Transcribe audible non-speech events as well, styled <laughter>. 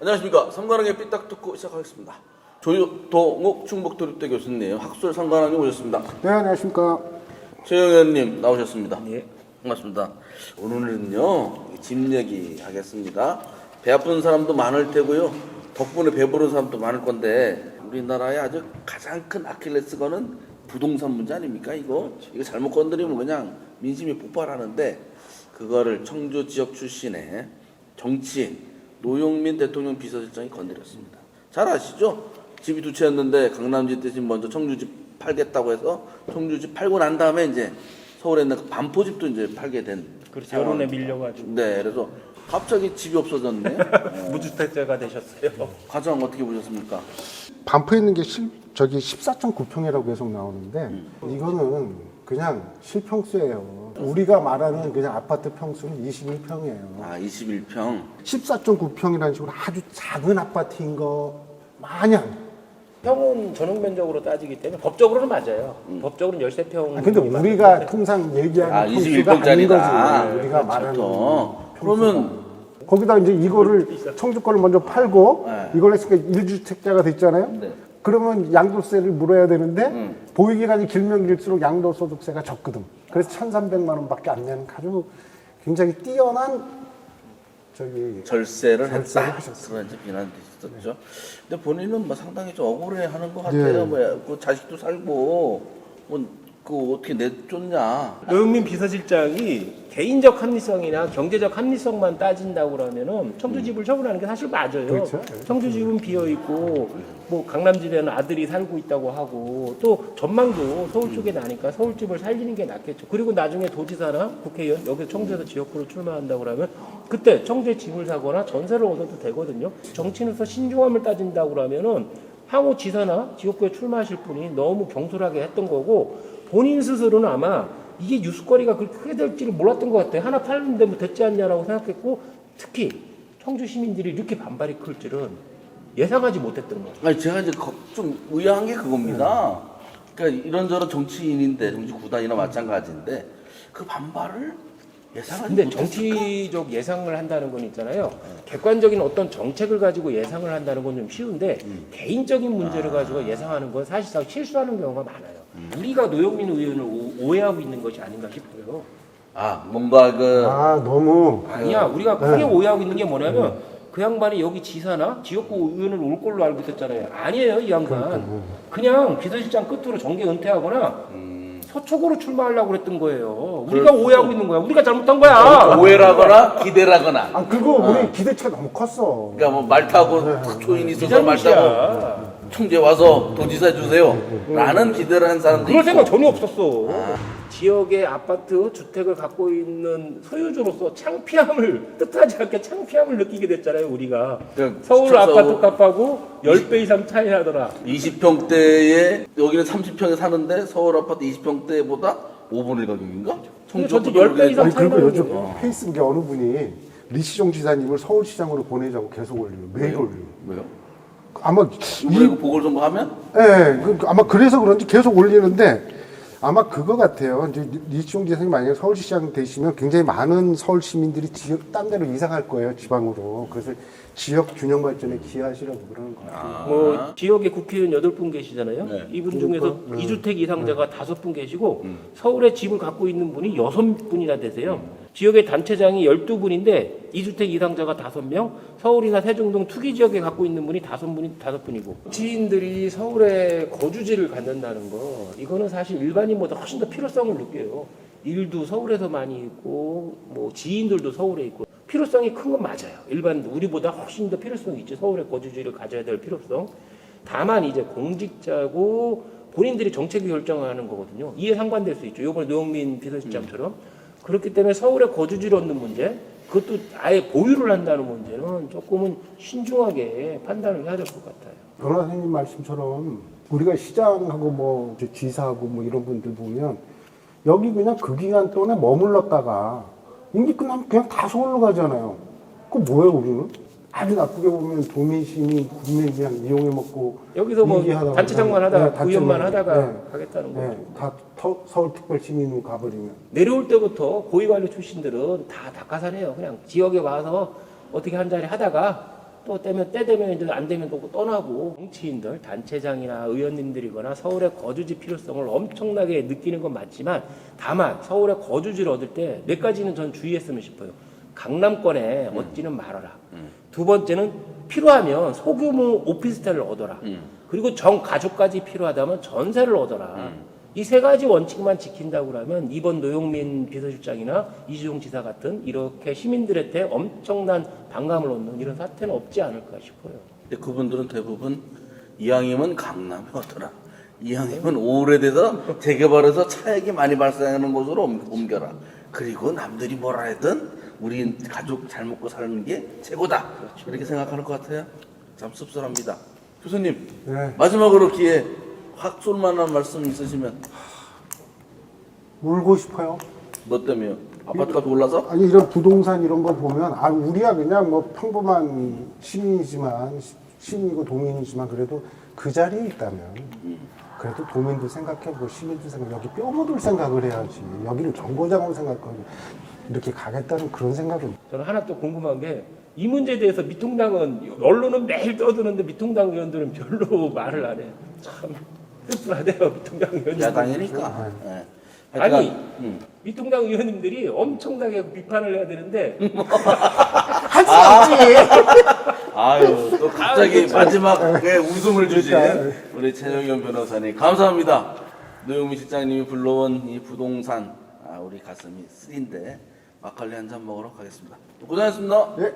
안녕하십니까. 삼관왕의 삐딱 듣고 시작하겠습니다. 조동욱 충북도립대 교수님, 학술 삼관왕님 오셨습니다. 네, 안녕하십니까. 최영현님 나오셨습니다. 예. 반갑습니다. 오늘은요, 집 얘기 하겠습니다. 배 아픈 사람도 많을 테고요. 덕분에 배부른 사람도 많을 건데, 우리나라의 아주 가장 큰 아킬레스건은 부동산 문제 아닙니까, 이거? 이거 잘못 건드리면 그냥 민심이 폭발하는데, 그거를 청주 지역 출신의 정치인 노영민 대통령 비서실장이 건드렸습니다. 잘 아시죠? 집이 두 채였는데 강남집 대신 먼저 청주집 팔겠다고 해서 청주집 팔고 난 다음에 이제 서울에 있는 그 반포집도 이제 팔게 된 그렇죠. 여론에 밀려가지고 네, 그래서 갑자기 집이 없어졌네. 어, <laughs> 무주택자가 되셨어요. 과정 어떻게 보셨습니까? 반포에 있는 게 실, 저기 14.9평이라고 계속 나오는데, 이거는 그냥 실평수예요. 우리가 말하는 그냥 아파트 평수는 21평이에요. 아, 21평. 14.9평이라는 식으로 아주 작은 아파트인 거 마냥. 평은 전용 면적으로 따지기 때문에 법적으로는 맞아요. 법적으로는 13평. 아, 근데 우리가 통상 얘기하는 아, 평수가 아닌 21평짜리다. 거지. 우리가 말하는. 그렇죠. 평수가. 그러면 거기다 이제 이거를 청주 거를 먼저 팔고 네. 이걸 했으니까 1주택자가 됐잖아요. 네. 그러면 양도세를 물어야 되는데 음. 보유기간이 길면 길수록 양도소득세가 적거든. 그래서 1,300만 원밖에 안 내는 아주 굉장히 뛰어난 저기 절세를 절세를 했다. 하셨어요. 그런 이제 비난도 있었죠. 근데 본인은 뭐 상당히 좀 억울해하는 것 같아요. 예. 뭐그 자식도 살고 뭐 그 어떻게 내쫓냐. 노영민 비서실장이 개인적 합리성이나 경제적 합리성만 따진다고 그러면은 청주집을 처분하는 게 사실 맞아요. 그렇죠. 청주집은 비어 있고 뭐 강남집에는 아들이 살고 있다고 하고 또 전망도 서울 쪽에 나니까 서울집을 살리는 게 낫겠죠. 그리고 나중에 도지사나 국회의원 여기서 청주에서 지역구로 출마한다고 그러면 그때 청주에 집을 사거나 전세를 얻어도 되거든요. 정치인으로서 신중함을 따진다고 그러면은 향후 지사나 지역구에 출마하실 분이 너무 경솔하게 했던 거고 본인 스스로는 아마 이게 뉴스거리가 그렇게 크게 될지를 몰랐던 것 같아요. 하나 팔는데 뭐 됐지 않냐라고 생각했고 특히 청주 시민들이 이렇게 반발이 클 줄은 예상하지 못했던 거예요. 아니 제가 이제 걱- 좀 의아한 게 그겁니다. 그러니까 이런저런 정치인인데 정치 구단이나 마찬가지인데 그 반발을 근데 못했을까? 정치적 예상을 한다는 건 있잖아요. 객관적인 어떤 정책을 가지고 예상을 한다는 건 좀 쉬운데 개인적인 문제를 가지고 예상하는 건 사실상 실수하는 경우가 많아요. 우리가 노영민 의원을 오- 오해하고 있는 것이 아닌가 싶어요. 아 뭔가 그 아 너무 아니야, 우리가 크게 오해하고 있는 게 뭐냐면 그 양반이 여기 지사나 지역구 의원을 올 걸로 알고 있었잖아요. 아니에요, 이 양반. 그냥 비서실장 끝으로 정계 은퇴하거나 서초구로 출마하려고 그랬던 거예요. 우리가 오해하고 있는 거야. 우리가 잘못한 거야. 오해라거나 기대라거나 아 그거 우리 기대치가 너무 컸어. 그러니까 뭐 말 타고 초인이 이 있어서 말 타고. 청주에 와서 도지사 해주세요 라는 기대를 한 사람도 그럴 생각 전혀 없었어. 지역의 아파트 주택을 갖고 있는 소유주로서 창피함을 뜻하지 않게 창피함을 느끼게 됐잖아요 우리가 그 서울 아파트 값하고 10배 이상 차이 나더라 20평대에 여기는 30평에 사는데 서울 아파트 20평대보다 5분의 가격인가? 근데 저도 10배 이상 아니 그리고 차이나는 요즘 게 페이스인 게 어느 분이 리시종 지사님을 서울시장으로 보내자고 계속 올려요. 매일 올려요. 왜요? 아마 이번에 그 보궐선거 하면? 예, 그, 아마 그래서 그런지 계속 올리는데 아마 그거 같아요. 이제 리치용 지사님 만약에 서울시장 되시면 굉장히 많은 서울 시민들이 지역 딴 데로 이사 갈 거예요, 지방으로. 그래서 지역 균형 발전에 기여하시라고 그러는 거예요. 뭐 지역에 국회의원 8분 계시잖아요 네. 이분 중에서 이주택 이상자가 다섯 분 계시고 서울에 집을 갖고 있는 분이 여섯 분이나 되세요 지역의 단체장이 12분인데 이주택 이상자가 다섯 명 서울이나 세종동 투기 지역에 갖고 있는 분이 다섯 분이 다섯 분이고 지인들이 서울에 거주지를 갖는다는 거 이거는 사실 일반인보다 훨씬 더 필요성을 느껴요 일도 서울에서 많이 있고 뭐 지인들도 서울에 있고 필요성이 큰 건 맞아요. 일반 우리보다 훨씬 더 필요성이 있죠. 서울에 거주지를 가져야 될 필요성. 다만 이제 공직자고 본인들이 정책을 결정하는 거거든요. 이에 상관될 수 있죠. 이번에 노영민 비서실장처럼 그렇기 때문에 서울에 거주지를 얻는 문제, 그것도 아예 보유를 한다는 문제는 조금은 신중하게 판단을 해야 될 것 같아요. 변호사님 말씀처럼 우리가 시장하고 뭐 지사하고 뭐 이런 분들 보면 여기 그냥 그 기간 동안에 머물렀다가 임기 끝나면 그냥 다 서울로 가잖아요. 그거 뭐예요, 우리는? 아주 나쁘게 보면 도민심이 국민 그냥 이용해 먹고 여기서 뭐 단체장만 그냥, 하다가 네, 단체장, 하다가 네. 하겠다는 거죠. 네, 다 터- 서울특별시민으로 가버리면 내려올 때부터 고위관료 출신들은 다 닭가살해요. 그냥 지역에 와서 어떻게 한 자리 하다가 또 때면 때 되면 이제 안 되면 또 떠나고 정치인들, 단체장이나 의원님들이거나 서울의 거주지 필요성을 엄청나게 느끼는 건 맞지만 다만 서울의 거주지를 얻을 때 몇 가지는 전 주의했으면 싶어요. 강남권에 얻지는 말아라. 두 번째는 필요하면 소규모 오피스텔을 얻어라. 그리고 정 가족까지 필요하다면 전세를 얻어라. 이 세 가지 원칙만 지킨다고 하면 이번 노영민 비서실장이나 이주용 지사 같은 이렇게 시민들한테 엄청난 반감을 얻는 이런 사태는 없지 않을까 싶어요. 근데 그분들은 대부분 이왕이면 강남에 오더라. 이왕이면 오래돼서 재개발해서 차익이 많이 발생하는 곳으로 옮- 옮겨라. 그리고 남들이 뭐라 하든 우리 가족 잘 먹고 사는 게 최고다. 이렇게 생각하는 것 같아요. 참 씁쓸합니다. 교수님 네. 마지막으로 기회 확 쏠만한 말씀 있으시면 울고 싶어요. 뭐 때문에요? 아파트가 올라서? 아니 이런 부동산 이런 거 보면 아 우리야 그냥 뭐 평범한 시민이지만 시- 시민이고 도민이지만 그래도 그 자리에 있다면 그래도 도민도 생각해보고 시민도 생각 여기 뼈 묻을 생각을 해야지 여기를 정거장으로 생각하고 이렇게 가겠다는 그런 생각은 저는 하나 또 궁금한 게 이 문제에 대해서 미통당은 언론은 매일 떠드는데 미통당 의원들은 별로 <laughs> 말을 안 해요. 참 씁쓸하대요 미통당 의원들. 야당이니까. 예. 아니 음. 미통당 의원님들이 엄청나게 비판을 해야 되는데 <laughs> 아유 또 갑자기 마지막에 웃음을 주신 우리 최영현 변호사님 감사합니다. 노영민 실장님이 불러온 이 부동산 아, 우리 가슴이 쓰린데 막걸리 한 잔 먹으러 가겠습니다. 고생하셨습니다. 예